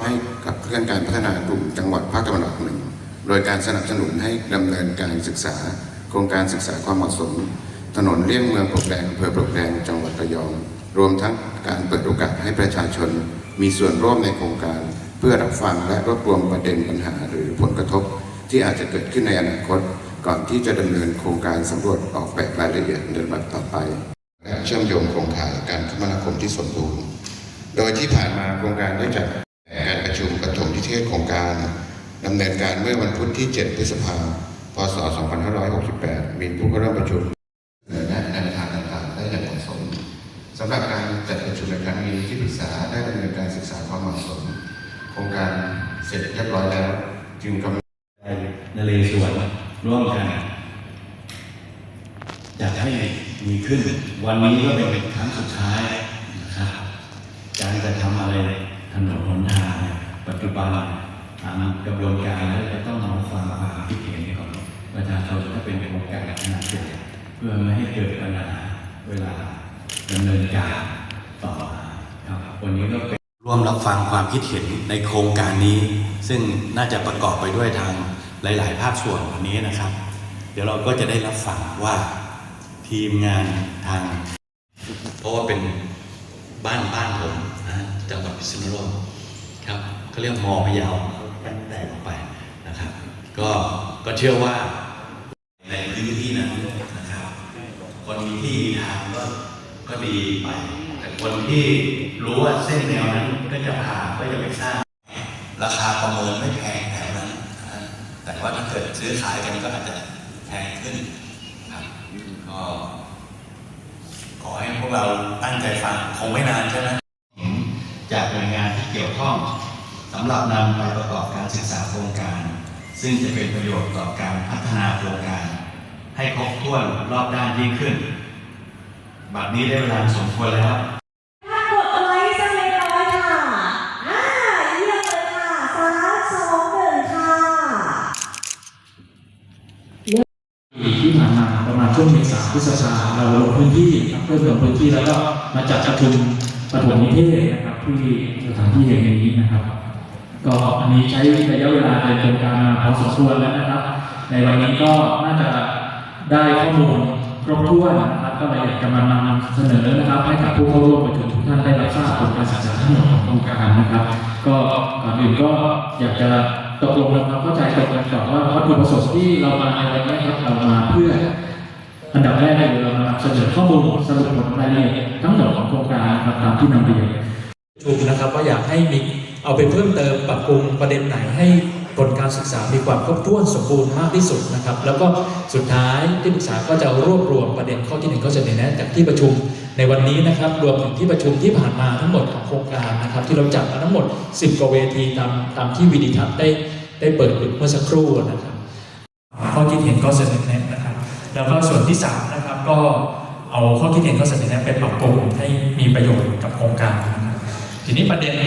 ให้กับเคลื่อนการพัฒนากลุ่มจังหวัดภาคตะวันออกหนึ่ง โดยการสนับสนุนให้ดำเนินการศึกษา โครงการศึกษาความเหมาะสม ถนนเลี่ยงเมืองปลวกแดงอำเภอปลวกแดงจังหวัดระยอง รวมทั้งการเปิดโอกาสให้ประชาชน มีส่วนร่วมในโครงการ เพื่อรับฟังและรวบรวมประเด็นปัญหาหรือผลกระทบ ที่อาจจะเกิดขึ้นในอนาคต ก่อนที่จะดำเนินโครงการสำรวจออกแบบรายละเอียดในลำดับต่อไป และเชื่อมโยงโครงข่ายการคมนาคมที่สมบูรณ์ โดยที่ผ่านมาโครงการได้จัด การดำเนินการเมื่อวันพุธที่ 7 พฤษภาคม พศ 2568 มีผู้เข้าร่วมประชุมเสนอแนะแนวทางต่างๆ ได้อย่างเหมาะสมสำหรับการจัดประชุมในครั้งนี้ที่ปรึกษาได้ดำเนินการศึกษาความเหมาะสม โครงการเสร็จเรียบร้อยแล้ว จึงกำลังนเรศวรร่วมกันอยากให้มีขึ้น วันนี้ก็เป็นครั้งสุดท้ายนะครับการจะทำอะไรถนนหนทางปัจจุบัน ตามกระบวนการแล้วจะต้องมาฟังความคิดเห็นของประชาชนถ้าเป็นโครงการขนาดใหญ่เพื่อไม่ให้เกิดปัญหาเวลาดำเนินการต่อครับวันนี้ก็เป็นร่วมรับฟังความคิดเห็นในโครงการนี้ ซึ่งน่าจะประกอบไปด้วยทางหลาย ๆ ภาคส่วนวันนี้นะครับ เดี๋ยวเราก็จะได้รับฟังว่าทีมงานทาง เพราะว่าเป็นบ้านบ้านผมนะจังหวัดพิษณุโลกครับเขาเรียกมอพะเยา ก็ก็เชื่อว่าในพื้นที่นั้นนะครับ คนมีที่มีทางก็ก็ดีไป แต่คนที่รู้ว่าเส้นแนวนั้นก็จะผ่านก็จะไปสร้าง ราคาประเมินไม่แพงแถวนั้นนะแต่ว่าถ้าเกิดซื้อขายกันก็อาจจะแพงขึ้นครับก็ขอให้พวกเราตั้งใจฟังคงไม่นานใช่ไหมจากหน่วยงานที่เกี่ยวข้องสำหรับนำไปประกอบการศึกษาโครงการ ซึ่งจะเป็นประโยชน์ต่อการพัฒนาโครงการ ให้ครบถ้วนรอบด้านยิ่งขึ้น บัดนี้ได้เวลาสมควรแล้วถ้ากดไลค์สักเล็กน้อยค่ะอ่าเยี่ยมเลยค่ะสามสองหนึ่งค่ะปีที่ผ่านมาประมาณช่วงเมษาพฤษภาเราลงพื้นที่ครับเพื่อลงพื้นที่แล้วก็มาจัดประชุมปฐมนิเทศนะครับที่สถานที่แห่งนี้นะครับ ก็อันนี้ใช้ระยะเวลาในโครงการมาพอสมควรแล้วนะครับ ในวันนี้ก็น่าจะได้ข้อมูลครบถ้วนนะครับก็เลยอยากจะมานำเสนอนะครับให้กับผู้เข้าร่วมประชุมทุกท่านได้รับทราบผลการศึกษาทั้งหมดของโครงการนะครับ ก็ก่อนอื่นก็อยากจะตกลงนะครับเข้าใจตรงกันก่อนว่าวัตถุประสงค์ที่เรามาในวันนี้ครับเรามาเพื่ออันดับแรกเลยเรามาเสนอข้อมูลสรุปผลรายละเอียดทั้งหมดของโครงการนะครับตามที่นำเรียนประชุมนะครับว่าอยากให้มี เอาไปเพิ่มเติมปรับปรุงประเด็นไหนให้ผลการศึกษามีความครบถ้วนสมบูรณ์มากที่สุดนะครับ แล้วก็สุดท้ายที่ปรึกษาก็จะรวบรวมประเด็นข้อที่หนึ่งข้อเสนอแนะจากที่ประชุมในวันนี้นะครับ รวมถึงที่ประชุมที่ผ่านมาทั้งหมดของโครงการนะครับ ที่เราจัดมาทั้งหมด 10 กว่าเวทีตามตามที่วิดีทัศน์ได้ได้เปิดเมื่อสักครู่นะครับ ข้อคิดเห็นข้อเสนอแนะนะครับ แล้วก็ส่วนที่สามนะครับก็เอาข้อคิดเห็นข้อเสนอแนะไปปรับปรุงให้มีประโยชน์กับโครงการนะครับทีนี้ประเด็นที่